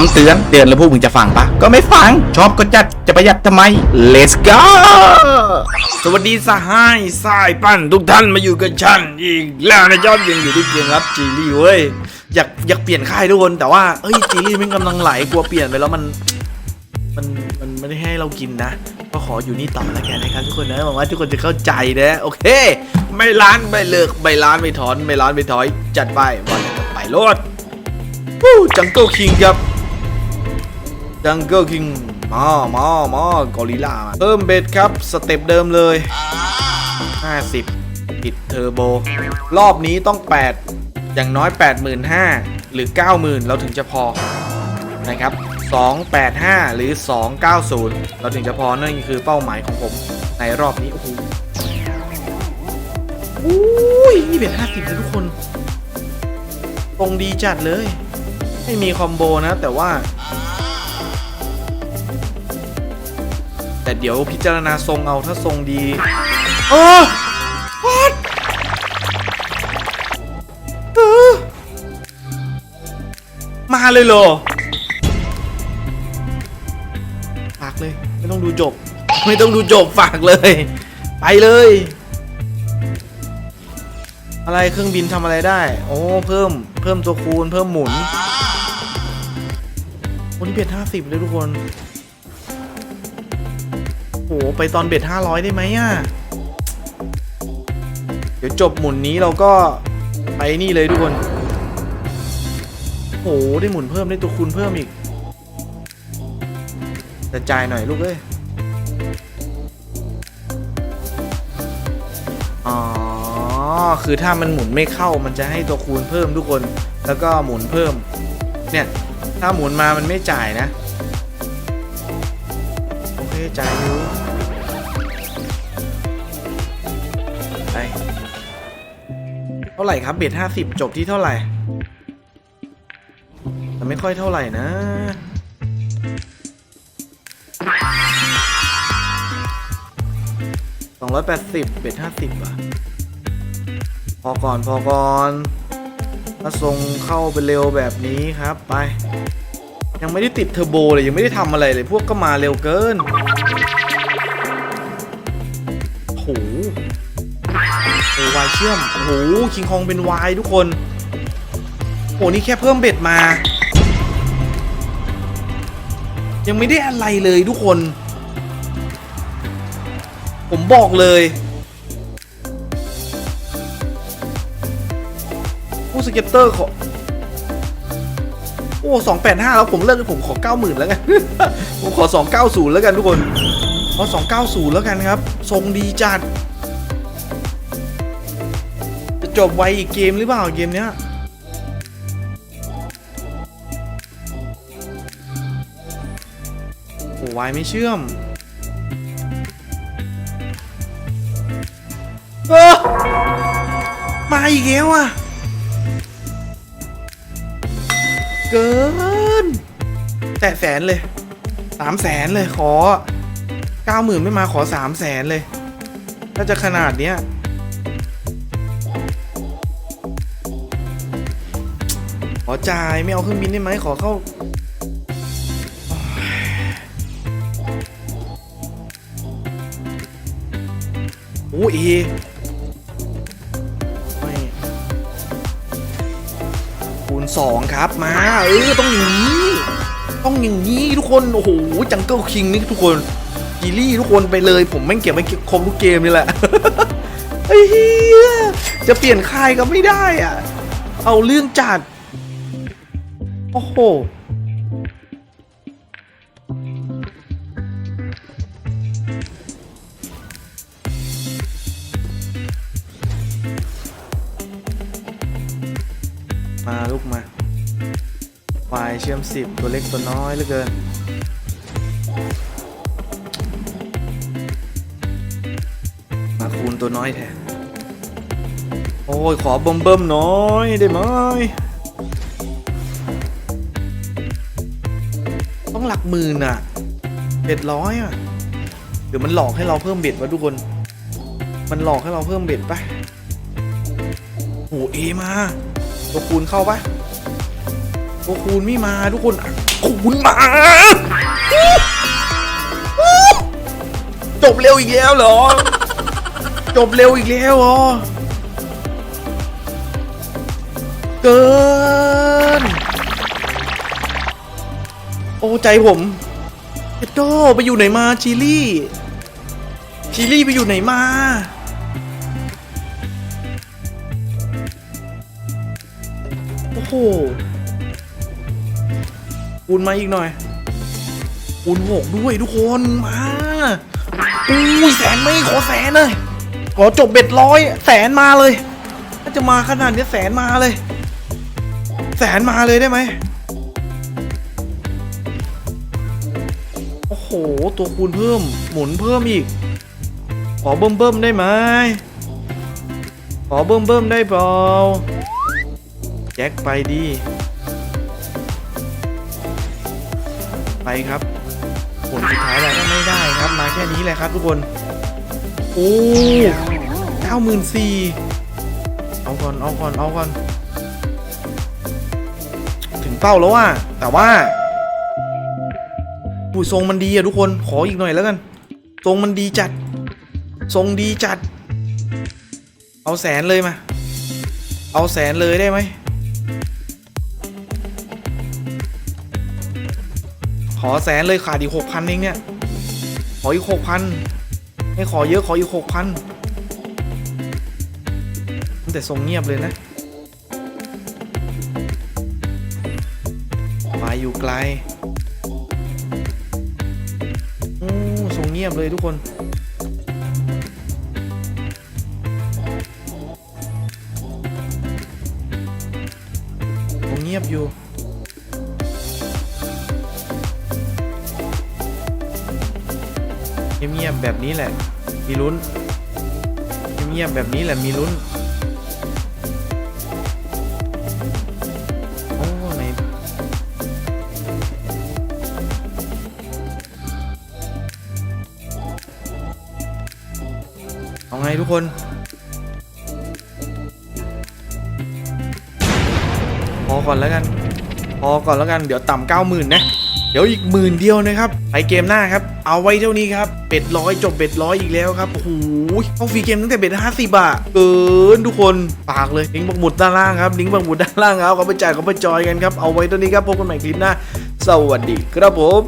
ำเตือนเตือนแล้วพวกมึงจะฟังปะก็ไม่ฟัง ชอบก็จัดจะประหยัดทำไม let's go สวัสดีสหายสายปั้นทุกท่านมาอยู่กับฉันอีกแล้วนะยอดยังอยู่ที่เกมรับจีรี่เว้ยอยากอยากเปลี่ยนค่ายทุกคนแต่ว่าเอ้ยจีรี่มันกำลังไหลกลัวเปลี่ยนไปแล้วมันมันมันไม่ได้ให้เรากินนะ ก็ขออยู่นี่ต่อแล้วกันนะครับทุกคนนะหวังว่าทุกคนจะเข้าใจนะโอเค ไม่ล้านไม่เลิกไม่ล้านไม่ถอนไม่ล้านไม่ถอย จัดไปบอลกับไปโลดจังเกิลคิงครับ ดังเกิลคิงมามามากอริลลาเพิ่มเบ็ดครับ สเต็ปเดิมเลย 50 ปิดเทอร์โบ รอบนี้ต้อง 8 อย่างน้อย 85,000 หรือ 90,000 เราถึงจะพอนะครับ 285 หรือ 290 เราถึงจะพอ นั่นคือเป้าหมายของผมในรอบนี้ โอ้โหอุ้ยนี่เบ็ด50เลยทุกคน ตรงดีจัดเลย ไม่มีคอมโบนะ แต่ว่า แต่เดี๋ยวพิจารณาทรงเอาถ้าทรงดีโอ้ what เออมาเลยเหรอฝากเลย ไม่ต้องดูจบ ไม่ต้องดูจบฝากเลย ไปเลย อะไรเครื่องบินทำอะไรได้ โอ้เพิ่มเพิ่มตัวคูณเพิ่มหมุนวันนี้เบ็ดห้าสิบเลยทุกคนโห ไปตอนเบ็ดห้าร้อยได้ไหมอะ เดี๋ยวจบหมุนนี้เราก็ไปนี่เลยทุกคนโหได้หมุนเพิ่มได้ตัวคูณเพิ่มอีกแต่จ่ายหน่อยลูกเอ้ยอ๋อ คือถ้ามันหมุนไม่เข้ามันจะให้ตัวคูณเพิ่มทุกคน แล้วก็หมุนเพิ่ม เนี่ย ถ้าหมุนมามันไม่จ่ายนะ โอเค จ่ายอยู่าไหร่ครับเบ็ดห้าสิบจบที่เท่าไหร่แต่ไม่ค่อยเท่าไหร่นะ สองร้อยแปดสิบเบ็ดห้าสิบอะ พอก่อนพอก่อน ถ้าทรงเข้าไปเร็วแบบนี้ครับไป ยังไม่ได้ติดเทอร์โบเลย ยังไม่ได้ทำอะไรเลย พวกก็มาเร็วเกิน โอ้วายเชื่อม โอ้โหคิงคองเป็นวายทุกคนโอ้นี่แค่เพิ่มเบ็ดมา ยังไม่ได้อะไรเลยทุกคน ผมบอกเลยผู้สเก็ตเตอร์ขอโอ้สองแปดห้าแล้วผมเลิกผมขอเก้าหมื่นแล้วกัน ผมขอสองเก้าศูนย์แล้วกันทุกคนขอสองเก้าศูนย์แล้วกันครับ ทรงดีจัด จบไวอีกเกมหรือเปล่าเกมเนี้ยโอ้ไวไม่เชื่อมเออมาอีกแล้วอะ เกิน แต่แสนเลยสามแสนเลยขอเก้าหมื่นไม่มาขอสามแสนเลย ถ้าจะขนาดเนี้ย อจ่ายไม่เอาเครื่องบินได้ไหมขอเข้าโอ้เอไม่คูณสองครับมาเออต้องอย่างนี้ ต้องอย่างนี้ทุกคน โอ้โหจังเกิลคิงนี่ทุกคนกีรี่ทุกคนไปเลย ผมแม่งเก็บไม่ครบทุกเกมนี่แหละไอ้เฮียจะเปลี่ยนค่ายก็ไม่ได้อะ เอาเรื่องจัด โอ้โห มาลูกมาควายเชื่อมสิบตัวเล็กตัวน้อยเหลือเกินมาคูณตัวน้อยแทนโอ้ย ขอเบิ่มเบิ่มน้อยได้ไหม ต้องหลักหมื่นอะเบ็ดร้อยอะเดี๋ยวมันหลอกให้เราเพิ่มเบ็ดวะทุกคน มันหลอกให้เราเพิ่มเบ็ดปะโอเอมาตัวคูณเข้าปะตัวคูณไม่มาทุกคนคูณมาจบเร็วอีกแล้วเหรอ จบเร็วอีกแล้วเหรอเกิน โอ้ใจผมเอ็ดโดไปอยู่ไหนมาชิลี่ชิลลี่ไปอยู่ไหนมาโอ้โหคูณมาอีกหน่อยคูณหกด้วยทุกคนมาอุ้ยแสนไม่ขอแสนเลยขอจบเบ็ดร้อยแสนมาเลยถ้าจะมาขนาดนี้แสนมาเลย แสนมาเลยได้ไหม ตัวคูณเพิ่ม หมุนเพิ่มอีก ขอเบิ่มเบิ่มได้ไหมขอเบิ่มเบิ่มได้เปล่า แจ็คไปดี ไปครับ ผลสุดท้ายแล้วก็ไม่ได้ครับ มาแค่นี้แหละครับทุกคน โอ้เก้าหมื่นสี่เอาก่อน เอาก่อน เอาก่อน ถึงเป้าแล้วว่ะ แต่ว่า อุ้ยทรงมันดีอะทุกคนขออีกหน่อยแล้วกัน ทรงมันดีจัด ทรงดีจัด เอาแสนเลยมา เอาแสนเลยได้ไหมขอแสนเลยขาดอีกหกพันเองเนี่ย ขออีกหกพันไม่ขอเยอะขออีกหกพันแต่ทรงเงียบเลยนะมาอยู่ไกล เงียบเลยทุกคนทรงเงียบอยู่เงียบๆแบบนี้แหละ มีลุ้นเงียบๆแบบนี้แหละมีลุ้น เอาไงทุกคนพอก่อนแล้วกัน พอก่อนแล้วกัน เดี๋ยวต่ำเก้าหมื่นนะ เดี๋ยวอีกหมื่นเดียวนะครับ ไปเกมหน้าครับ เอาไว้เท่านี้ครับ เป็ดร้อยจบเป็ดร้อยอีกแล้วครับ โอ้โหเขาฟรีเกมตั้งแต่เป็ดห้าสิบอะเกินทุกคน ปากเลยลิงก์ปักหมุดด้านล่างครับ ลิงก์ปักหมุดด้านล่างครับเขาไปจ่ายเขาไปจอยกันครับ เอาไว้เท่านี้ครับ พบกันใหม่คลิปหน้า สวัสดีครับผม